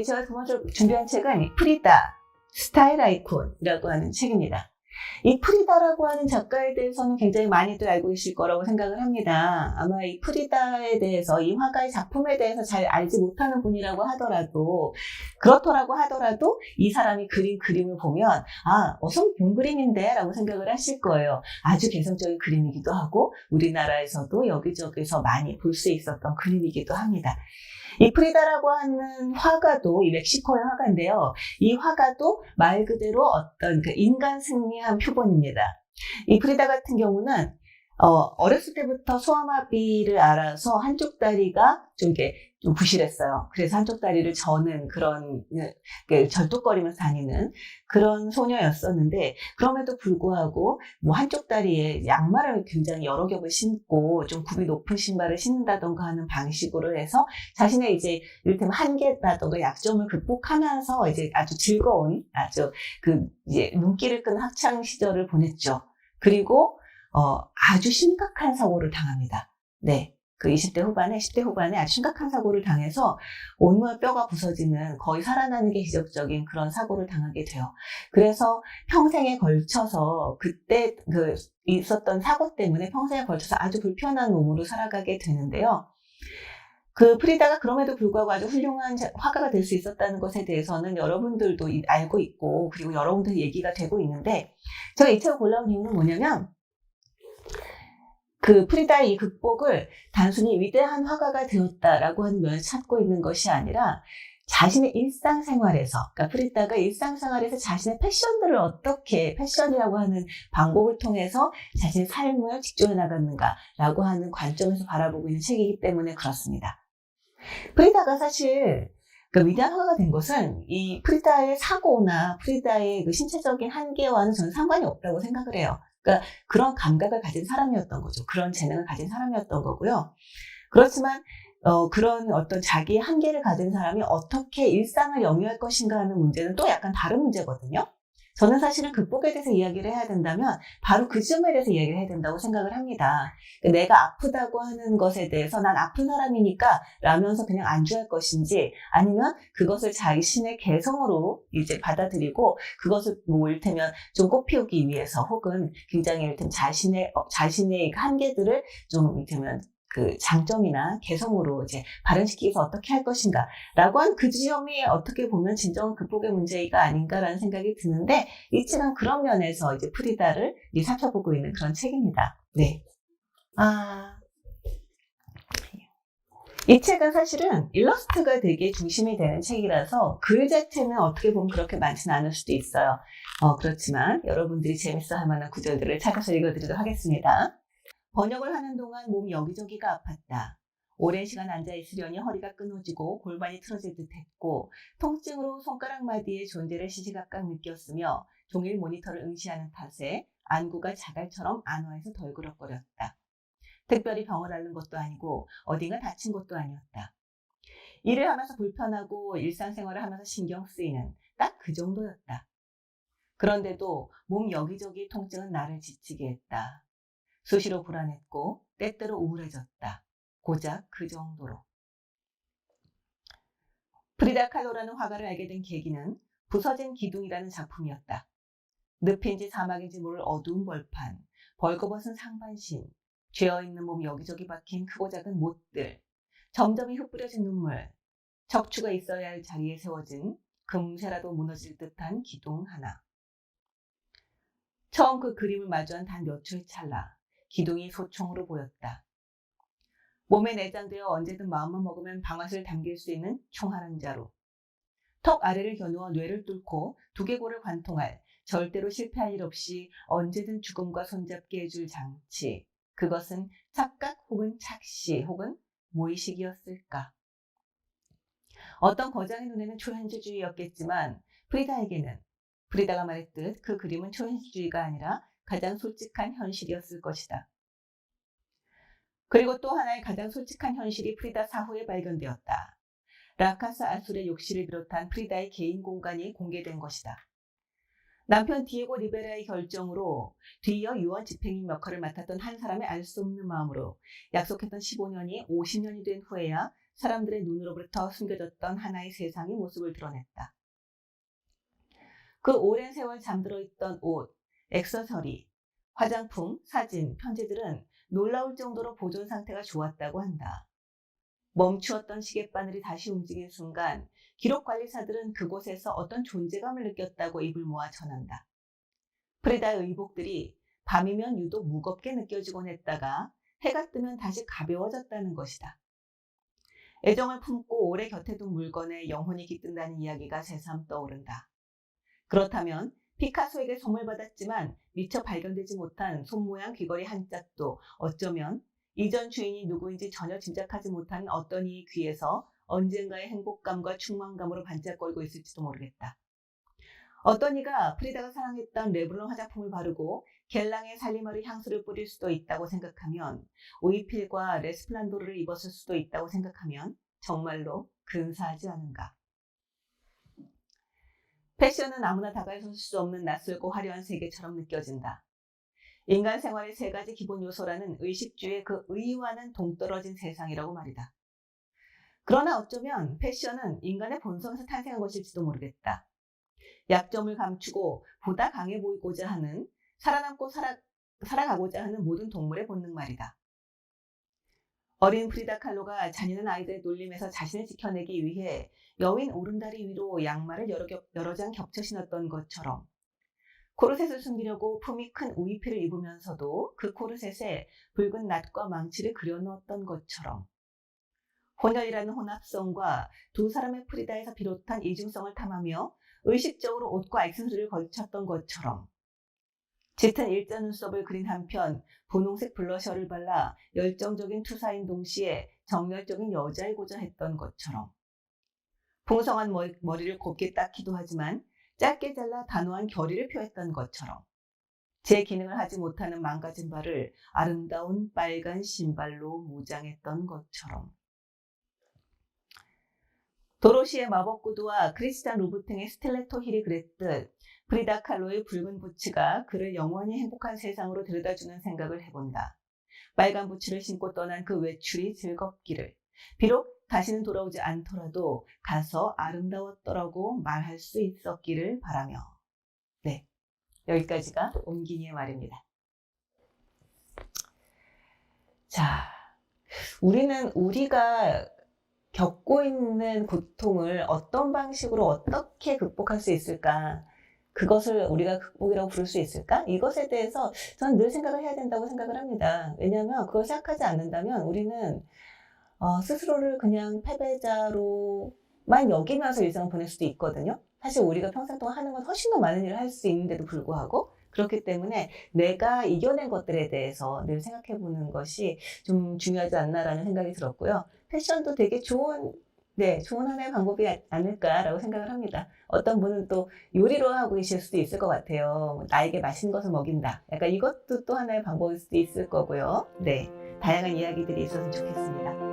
예, 제가 두 번째 준비한 책은 프리다 스타일 아이콘이라고 하는 책입니다. 이 프리다라고 하는 작가에 대해서는 굉장히 많이들 알고 계실 거라고 생각을 합니다. 아마 이 프리다에 대해서 이 화가의 작품에 대해서 잘 알지 못하는 분이라고 하더라도 그렇더라고 하더라도 이 사람이 그린 그림을 보면 아 어서 본 그림인데 라고 생각을 하실 거예요. 아주 개성적인 그림이기도 하고 우리나라에서도 여기저기서 많이 볼 수 있었던 그림이기도 합니다. 이 프리다라고 하는 화가도 이 멕시코의 화가인데요. 이 화가도 말 그대로 어떤 그 인간 승리한 표본입니다. 이 프리다 같은 경우는 어, 어렸을 때부터 소아마비를 알아서 한쪽 다리가 좀 이렇게 좀 부실했어요. 그래서 한쪽 다리를 저는 그런 그 절뚝거리면서 다니는 그런 소녀였었는데 그럼에도 불구하고 뭐 한쪽 다리에 양말을 굉장히 여러 겹을 신고 좀 굽이 높은 신발을 신는다던가 하는 방식으로 해서 자신의 이제 이를테면 한계라던가 약점을 극복하면서 이제 아주 즐거운 아주 그 이제 눈길을 끈 학창 시절을 보냈죠. 그리고 어, 아주 심각한 사고를 당합니다. 네. 그 20대 후반에, 10대 후반에 아주 심각한 사고를 당해서 온몸 뼈가 부서지는 거의 살아나는 게 기적적인 그런 사고를 당하게 돼요. 그래서 평생에 걸쳐서 그때 그 있었던 사고 때문에 평생에 걸쳐서 아주 불편한 몸으로 살아가게 되는데요. 그 프리다가 그럼에도 불구하고 아주 훌륭한 화가가 될 수 있었다는 것에 대해서는 여러분들도 알고 있고 그리고 여러분들 얘기가 되고 있는데 제가 이 책을 골라온 이유는 뭐냐면 그 프리다의 이 극복을 단순히 위대한 화가가 되었다라고 하는 면을 찾고 있는 것이 아니라 자신의 일상생활에서, 그러니까 프리다가 일상생활에서 자신의 패션들을 어떻게 패션이라고 하는 방법을 통해서 자신의 삶을 직조해 나갔는가라고 하는 관점에서 바라보고 있는 책이기 때문에 그렇습니다. 프리다가 사실 그 위대한 화가가 된 것은 이 프리다의 사고나 프리다의 그 신체적인 한계와는 저는 상관이 없다고 생각을 해요. 그러니까 그런 감각을 가진 사람이었던 거죠. 그런 재능을 가진 사람이었던 거고요. 그렇지만 어, 그런 어떤 자기 한계를 가진 사람이 어떻게 일상을 영위할 것인가 하는 문제는 또 약간 다른 문제거든요. 저는 사실은 극복에 대해서 이야기를 해야 된다면 바로 그 점에 대해서 이야기를 해야 된다고 생각을 합니다. 그러니까 내가 아프다고 하는 것에 대해서 난 아픈 사람이니까 라면서 그냥 안주할 것인지 아니면 그것을 자신의 개성으로 이제 받아들이고 그것을 뭐 일테면 좀 꽃피우기 위해서 혹은 굉장히 일테면 자신의 어, 자신의 한계들을 좀 일테면 그 장점이나 개성으로 이제 발현시키기서 어떻게 할 것인가 라고 한 그 지점이 어떻게 보면 진정한 극복의 문제가 아닌가라는 생각이 드는데 이 책은 그런 면에서 이제 프리다를 이제 살펴보고 있는 그런 책입니다. 네. 아. 이 책은 사실은 일러스트가 되게 중심이 되는 책이라서 글 자체는 어떻게 보면 그렇게 많지는 않을 수도 있어요. 어, 그렇지만 여러분들이 재밌어 할 만한 구절들을 찾아서 읽어드리도록 하겠습니다. 번역을 하는 동안 몸 여기저기가 아팠다. 오랜 시간 앉아 있으려니 허리가 끊어지고 골반이 틀어질 듯 했고 통증으로 손가락 마디의 존재를 시시각각 느꼈으며 종일 모니터를 응시하는 탓에 안구가 자갈처럼 안화해서 덜그럭거렸다. 특별히 병을 앓는 것도 아니고 어딘가 다친 것도 아니었다. 일을 하면서 불편하고 일상생활을 하면서 신경 쓰이는 딱 그 정도였다. 그런데도 몸 여기저기 통증은 나를 지치게 했다. 수시로 불안했고 때때로 우울해졌다. 고작 그 정도로. 프리다 칼로라는 화가를 알게 된 계기는 부서진 기둥이라는 작품이었다. 늪인지 사막인지 모를 어두운 벌판, 벌거벗은 상반신, 죄어있는 몸 여기저기 박힌 크고 작은 못들, 점점이 흩뿌려진 눈물, 척추가 있어야 할 자리에 세워진 금세라도 무너질 듯한 기둥 하나. 처음 그 그림을 마주한 단 몇 초의 찰나, 기둥이 소총으로 보였다. 몸에 내장되어 언제든 마음만 먹으면 방아쇠를 당길 수 있는 총 하는 자루. 턱 아래를 겨누어 뇌를 뚫고 두개골을 관통할 절대로 실패할 일 없이 언제든 죽음과 손잡게 해줄 장치. 그것은 착각 혹은 착시 혹은 무의식이었을까? 어떤 거장의 눈에는 초현실주의였겠지만 프리다에게는 프리다가 말했듯 그 그림은 초현실주의가 아니라 가장 솔직한 현실이었을 것이다. 그리고 또 하나의 가장 솔직한 현실이 프리다 사후에 발견되었다. 라카스 아술의 욕실을 비롯한 프리다의 개인 공간이 공개된 것이다. 남편 디에고 리베라의 결정으로 뒤이어 유언 집행인 역할을 맡았던 한 사람의 알 수 없는 마음으로 약속했던 15년이 50년이 된 후에야 사람들의 눈으로부터 숨겨졌던 하나의 세상의 모습을 드러냈다. 그 오랜 세월 잠들어 있던 옷, 액세서리, 화장품, 사진, 편지들은 놀라울 정도로 보존 상태가 좋았다고 한다. 멈추었던 시계바늘이 다시 움직인 순간 기록 관리사들은 그곳에서 어떤 존재감을 느꼈다고 입을 모아 전한다. 프리다의 의복들이 밤이면 유독 무겁게 느껴지곤 했다가 해가 뜨면 다시 가벼워졌다는 것이다. 애정을 품고 오래 곁에 둔 물건에 영혼이 깃든다는 이야기가 새삼 떠오른다. 그렇다면 피카소에게 선물 받았지만 미처 발견되지 못한 손 모양 귀걸이 한 짝도 어쩌면 이전 주인이 누구인지 전혀 짐작하지 못한 어떤 이의 귀에서 언젠가의 행복감과 충만감으로 반짝거리고 있을지도 모르겠다. 어떤 이가 프리다가 사랑했던 레브론 화장품을 바르고 겔랑의 살리마르 향수를 뿌릴 수도 있다고 생각하면 오이필과 레스플란도르를 입었을 수도 있다고 생각하면 정말로 근사하지 않은가. 패션은 아무나 다가설 수 없는 낯설고 화려한 세계처럼 느껴진다. 인간 생활의 세 가지 기본 요소라는 의식주의 그 의의와는 동떨어진 세상이라고 말이다. 그러나 어쩌면 패션은 인간의 본성에서 탄생한 것일지도 모르겠다. 약점을 감추고 보다 강해 보이고자 하는 살아남고 살아, 살아가고자 하는 모든 동물의 본능 말이다. 어린 프리다 칼로가 잔인한 아이들의 놀림에서 자신을 지켜내기 위해 여인 오른다리 위로 양말을 여러, 겹, 여러 장 겹쳐 신었던 것처럼 코르셋을 숨기려고 품이 큰 우이피를 입으면서도 그 코르셋에 붉은 낫과 망치를 그려넣었던 것처럼 혼혈이라는 혼합성과 두 사람의 프리다에서 비롯한 이중성을 탐하며 의식적으로 옷과 액세서리를 걸쳤던 것처럼 짙은 일자 눈썹을 그린 한편 분홍색 블러셔를 발라 열정적인 투사인 동시에 정열적인 여자이고자 했던 것처럼. 풍성한 머리를 곱게 닦기도 하지만 짧게 잘라 단호한 결의를 표했던 것처럼. 제 기능을 하지 못하는 망가진 발을 아름다운 빨간 신발로 무장했던 것처럼 도로시의 마법 구두와 크리스찬 루브탱의 스텔레토 힐이 그랬듯 프리다 칼로의 붉은 부츠가 그를 영원히 행복한 세상으로 데려다주는 생각을 해본다. 빨간 부츠를 신고 떠난 그 외출이 즐겁기를. 비록 다시는 돌아오지 않더라도 가서 아름다웠더라고 말할 수 있었기를 바라며. 네. 여기까지가 옴기니의 말입니다. 자, 우리는 우리가 겪고 있는 고통을 어떤 방식으로 어떻게 극복할 수 있을까? 그것을 우리가 극복이라고 부를 수 있을까? 이것에 대해서 저는 늘 생각을 해야 된다고 생각을 합니다. 왜냐하면 그걸 생각하지 않는다면 우리는 어, 스스로를 그냥 패배자로만 여기면서 일상을 보낼 수도 있거든요. 사실 우리가 평생 동안 하는 건 훨씬 더 많은 일을 할 수 있는데도 불구하고 그렇기 때문에 내가 이겨낸 것들에 대해서 늘 생각해 보는 것이 좀 중요하지 않나라는 생각이 들었고요. 패션도 되게 좋은 네, 좋은 하나의 방법이 아닐까라고 생각을 합니다. 어떤 분은 또 요리로 하고 계실 수도 있을 것 같아요. 나에게 맛있는 것을 먹인다. 약간 이것도 또 하나의 방법일 수도 있을 거고요. 네, 다양한 이야기들이 있었으면 좋겠습니다.